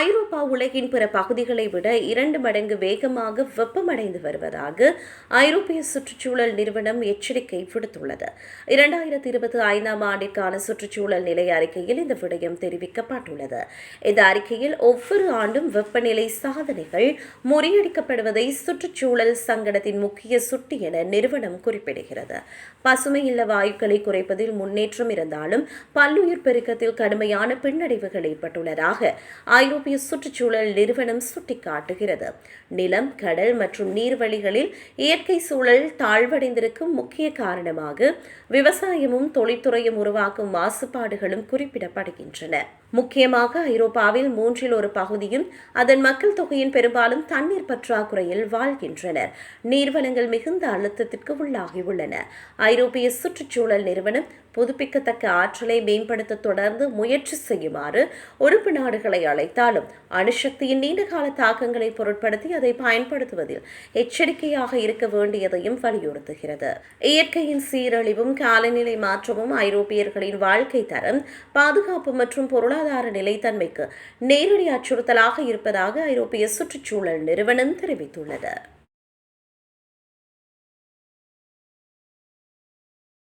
ஐரோப்பா உலகின் பிற பகுதிகளை விட இரண்டு மடங்கு வேகமாக வெப்பமடைந்து வருவதாக ஐரோப்பிய சுற்றுச்சூழல் நிறுவனம் எச்சரிக்கை விடுத்துள்ளது. இரண்டாயிரத்தி இருபத்தி ஐந்தாம் ஆண்டிற்கான சுற்றுச்சூழல் நிலை அறிக்கையில் இந்த விடயம் தெரிவிக்கப்பட்டுள்ளது. இந்த அறிக்கையில் ஒவ்வொரு ஆண்டும் வெப்பநிலை சாதனைகள் முறியடிக்கப்படுவதை சுற்றுச்சூழல் சங்கடத்தின் முக்கிய சுட்டி என நிறுவனம் குறிப்பிடுகிறது. பசுமை இல்ல வாயுக்களை குறைப்பதில் முன்னேற்றம் இருந்தாலும் பல்லுயிர் பெருக்கத்தில் கடுமையான பின்னடைவுகள் ஏற்பட்டுள்ளதாக ஐரோப்பிய ஐரோப்பிய சுற்றுச்சூழல் நிறுவனம் சுட்டிக்காட்டுகிறது. நிலம் கடல் மற்றும் நீர்வழிகளில் இயற்கை சூழல் தாழ்வடைந்திருக்கும் முக்கிய காரணமாக விவசாயமும் தொழில்துறையும் உருவாக்கும் மாசுபாடுகளும் குறிப்பிடப்படுகின்றன. முக்கியமாக ஐரோப்பாவில் மூன்றில் ஒரு பகுதியும் அதன் மக்கள் தொகையின் பெரும்பாலும் தண்ணீர் பற்றாக்குறையில் வாழ்கின்றனர். நீர்வளங்கள் மிகுந்த அழுத்தத்திற்கு உள்ளாகியுள்ளன. ஐரோப்பிய சுற்றுச்சூழல் நிறுவனம் புதுப்பிக்கத்தக்க ஆற்றலை மேம்படுத்த தொடர்ந்து முயற்சி செய்யுமாறு உறுப்பு நாடுகளை அழைத்தாலும் அணுசக்தியின் நீண்டகால தாக்கங்களை பொருட்படுத்தி அதை பயன்படுத்துவதில் எச்சரிக்கையாக இருக்க வேண்டியதையும் வலியுறுத்துகிறது. இயற்கையின் சீரழிவும் காலநிலை மாற்றமும் ஐரோப்பியர்களின் வாழ்க்கை தரம் பாதுகாப்பு மற்றும் பொருளாதார நிலைத்தன்மைக்கு நேரடி அச்சுறுத்தலாக இருப்பதாக ஐரோப்பிய சுற்றுச்சூழல் நிறுவனம் தெரிவித்துள்ளது.